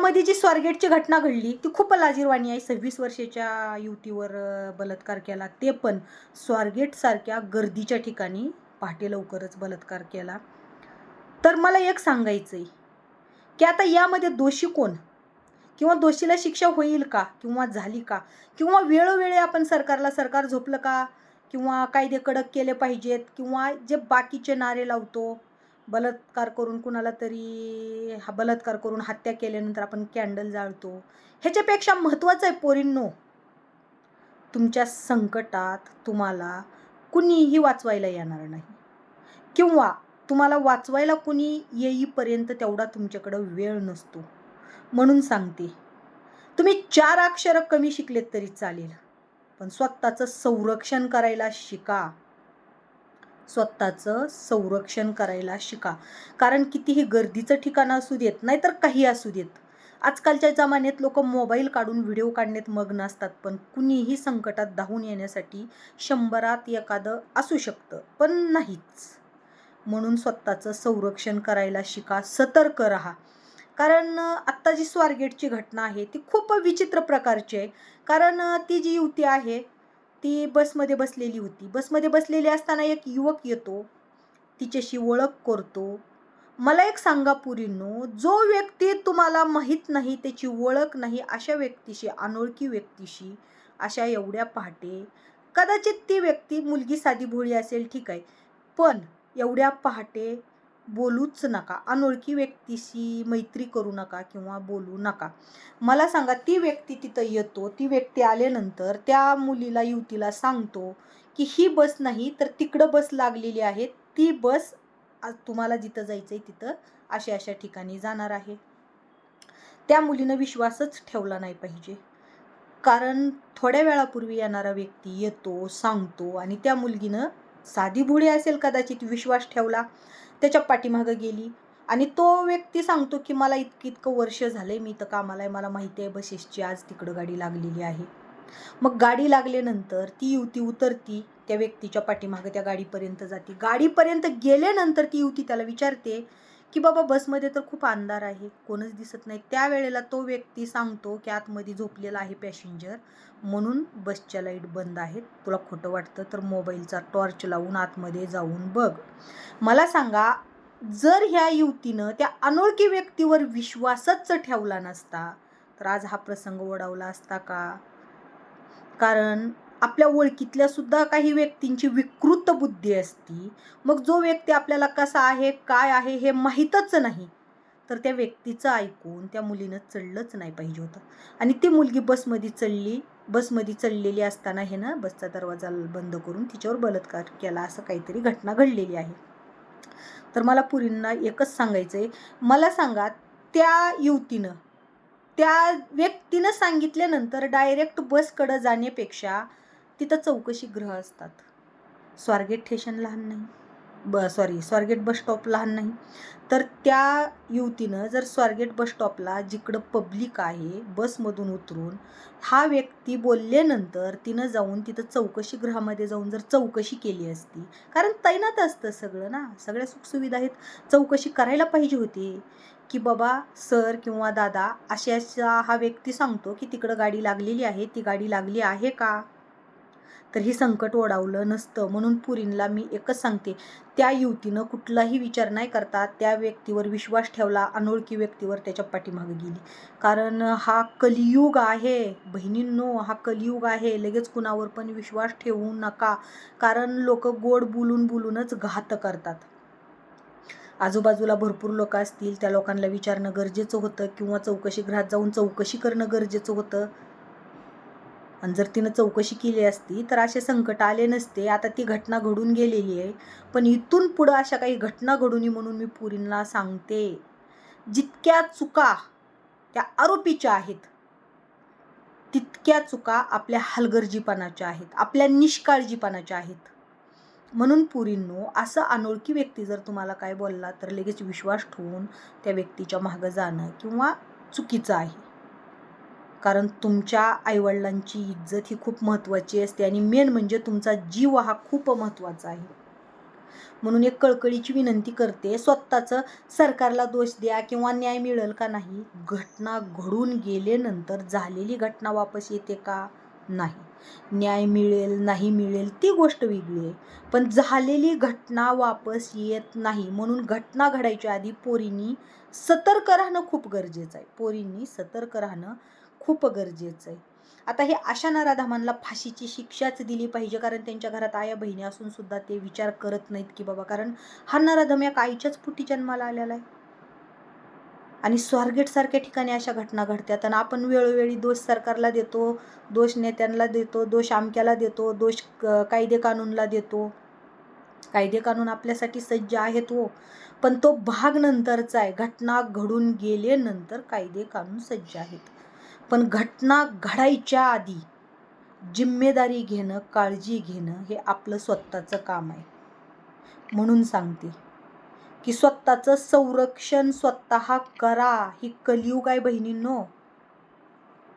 यामध्ये जी स्वारगेटची घटना घडली ती खूप लाजीरवाणी आहे. सव्वीस वर्षाच्या युवतीवर बलात्कार केला. ते पण स्वारगेटसारख्या गर्दीच्या ठिकाणी पहाटे लवकरच बलात्कार केला. तर मला एक सांगायचं आहे की आता यामध्ये दोषी कोण? किंवा दोषीला शिक्षा होईल का? किंवा झाली का? किंवा वेळोवेळी आपण सरकारला सरकार झोपलं का? किंवा कायदे कडक केले पाहिजेत? किंवा जे बाकीचे नारे लावतो बलात्कार करून कुणाला तरी हा बलात्कार करून हत्या केल्यानंतर आपण कॅन्डल जाळतो. ह्याच्यापेक्षा महत्त्वाचं आहे पोरींनो तुमच्या संकटात तुम्हाला कुणीही वाचवायला येणार नाही. किंवा तुम्हाला वाचवायला कुणी येईपर्यंत तेवढा तुमच्याकडं वेळ नसतो. म्हणून सांगते तुम्ही चार अक्षरं कमी शिकलेत तरी चालेल पण स्वतःचं संरक्षण करायला शिका. स्वतःचं संरक्षण करायला शिका. कारण कितीही गर्दीचं ठिकाण असू देत नाहीतर काही असू देत. आजकालच्या जमान्यात लोक मोबाईल काढून व्हिडिओ काढण्यात मग्न असतात पण कुणीही संकटात धावून येण्यासाठी शंभरात एखादं असू शकतं पण नाहीच. म्हणून स्वतःचं संरक्षण करायला शिका सतर्क राहा. कारण आत्ता जी स्वारगेटची घटना आहे ती खूप विचित्र प्रकारची आहे. कारण ती जी युवती आहे ती बसमध्ये बसलेली होती. बसमध्ये बसलेली असताना एक युवक येतो. तिच्याशी ओळख करतो. मला एक सांगा पुरींनो जो व्यक्ती तुम्हाला माहीत नाही त्याची ओळख नाही अशा व्यक्तीशी अनोळखी व्यक्तीशी अशा एवढ्या पहाटे. कदाचित ती व्यक्ती मुलगी साधी भोळी असेल ठीक आहे. पण एवढ्या पहाटे बोलूच नका. अनोळखी व्यक्तीशी मैत्री करू नका किंवा बोलू नका. मला सांगा ती व्यक्ती तिथं येतो ती व्यक्ती आल्यानंतर त्या मुलीला युवतीला सांगतो की ही बस नाही तर तिकडं बस लागलेली आहे. ती बस तुम्हाला जिथं जायचं आहे तिथं अशा अशा ठिकाणी जाणार आहे. त्या मुलीनं विश्वासच ठेवला नाही पाहिजे. कारण थोड्या वेळापूर्वी येणारा व्यक्ती येतो सांगतो आणि त्या मुलगीनं साधी भुडी असेल कदाचित विश्वास ठेवला. त्याच्या पाठीमागं गेली. आणि तो व्यक्ती सांगतो की मला इतकं इतकं वर्ष झालं आहे मी तर कामाला आहे. मला माहिती आहे बसेसची आज तिकडं गाडी लागलेली आहे. मग गाडी लागल्यानंतर ती युवती उतरती त्या व्यक्तीच्या पाठीमागं त्या गाडीपर्यंत जाते. गाडीपर्यंत गेल्यानंतर ती युवती त्याला विचारते की बाबा बसमध्ये तर खूप अंधार आहे कोणच दिसत नाही. त्यावेळेला तो व्यक्ती सांगतो की आतमध्ये झोपलेला आहे पॅसेंजर म्हणून बसच्या लाइट बंद आहेत. तुला खोटं वाटतं तर मोबाईलचा टॉर्च लावून आतमध्ये जाऊन बघ. मला सांगा जर ह्या युवतीनं त्या अनोळखी व्यक्तीवर विश्वासच ठेवला नसता तर आज हा प्रसंग ओढावला असता का? कारण आपल्या ओळखीतल्या सुद्धा काही व्यक्तींची विकृत बुद्धी असती. मग जो व्यक्ती आपल्याला कसा आहे काय आहे हे माहीतच नाही. तर त्या व्यक्तीचं ऐकून त्या मुलीनं चढलंच नाही पाहिजे होतं. आणि ती मुलगी बसमध्ये चढली बसमध्ये चढलेली असताना हे ना बसचा दरवाजा बंद करून तिच्यावर बलात्कार केला असं काहीतरी घटना घडलेली आहे. तर मला पुरींना एकच सांगायचं आहे मला सांगा त्या युवतीनं त्या व्यक्तीनं सांगितल्यानंतर डायरेक्ट बसकडं जाण्यापेक्षा तिथं चौकशी ग्रह असतात. स्वारगेट ठेशन लहान नाही. ब सॉरी स्वारगेट बस स्टॉप लहान नाही. तर त्या युवतीनं जर स्वारगेट बस स्टॉपला जिकडं पब्लिक आहे बसमधून उतरून हा व्यक्ती बोलल्यानंतर तिनं जाऊन तिथं चौकशी गृहामध्ये जाऊन जर चौकशी केली असती कारण तैनात असतं सगळं ना सगळ्या सुखसुविधा आहेत. चौकशी करायला पाहिजे होती की बाबा सर किंवा दादा अशा अशा हा व्यक्ती सांगतो की तिकडं गाडी लागलेली आहे ती गाडी लागली आहे का? तर हे संकट ओढावलं नसतं. म्हणून पुरींला मी एकच सांगते त्या युवतीनं कुठलाही विचार नाही करता त्या व्यक्तीवर विश्वास ठेवला अनोळखी व्यक्तीवर त्याच्या पाठीमागे गेली. कारण हा कलियुग आहे बहिणींनो हा कलियुग आहे. लगेच कुणावर पण विश्वास ठेवू नका. कारण लोक गोड बोलून बोलूनच घात करतात. आजूबाजूला भरपूर लोक असतील त्या लोकांना विचारणं गरजेचं होतं किंवा चौकशी घरात जाऊन चौकशी करणं गरजेचं होतं. आणि जर तिनं चौकशी केली असती तर असे संकट आले नसते. आता ती घटना घडून गेलेली आहे. पण इथून पुढं अशा काही घटना घडू नये म्हणून मी पुरींना सांगते. जितक्या चुका त्या आरोपीच्या आहेत तितक्या चुका आपल्या हलगर्जीपणाच्या आहेत. आपल्या निष्काळजीपणाच्या आहेत. म्हणून पुरींनो असं अनोळखी व्यक्ती जर तुम्हाला काय बोलला तर लगेच विश्वास ठेवून त्या व्यक्तीच्या मागं जाणं किंवा चुकीचं आहे. कारण तुमच्या आईवडिलांची इज्जत ही खूप महत्त्वाची असते आणि मेन म्हणजे तुमचा जीव हा खूप महत्त्वाचा आहे. म्हणून एक कळकळीची विनंती करते स्वतःचं सरकारला दोष द्या किंवा न्याय मिळेल का नाही घटना घडून गेल्यानंतर झालेली घटना वापस येते का नाही? न्याय मिळेल नाही मिळेल ती गोष्ट वेगळी आहे. पण झालेली घटना वापस येत नाही म्हणून घटना घडायच्या आधी पोरींनी सतर्क राहणं खूप गरजेचं आहे. पोरींनी सतर्क राहणं खूप गरजेचं आहे. आता हे अशा नराधामांना फाशीची शिक्षाच दिली पाहिजे कारण त्यांच्या घरात आया बहिणी असून सुद्धा ते विचार करत नाहीत की बाबा कारण हा नराधम या आईच्याच पुटी जन्माला आलेला आहे. आणि स्वारगेटसारख्या ठिकाणी अशा घटना घडतात आणि आपण वेळोवेळी दोष सरकारला देतो दोष नेत्यांना देतो दोष आमक्याला देतो दोष कायदे कानूनला देतो. कायदे कानून आपल्यासाठी सज्ज आहेत हो पण तो भाग नंतरचा आहे. घटना घडून गेल्यानंतर कायदे कानून सज्ज आहेत. पण घटना घडायच्या आधी जिम्मेदारी घेणं काळजी घेणं हे आपलं स्वतःचं काम आहे. म्हणून सांगते की स्वतःचं संरक्षण स्वतः करा ही कलियुग आहे बहिणींनो.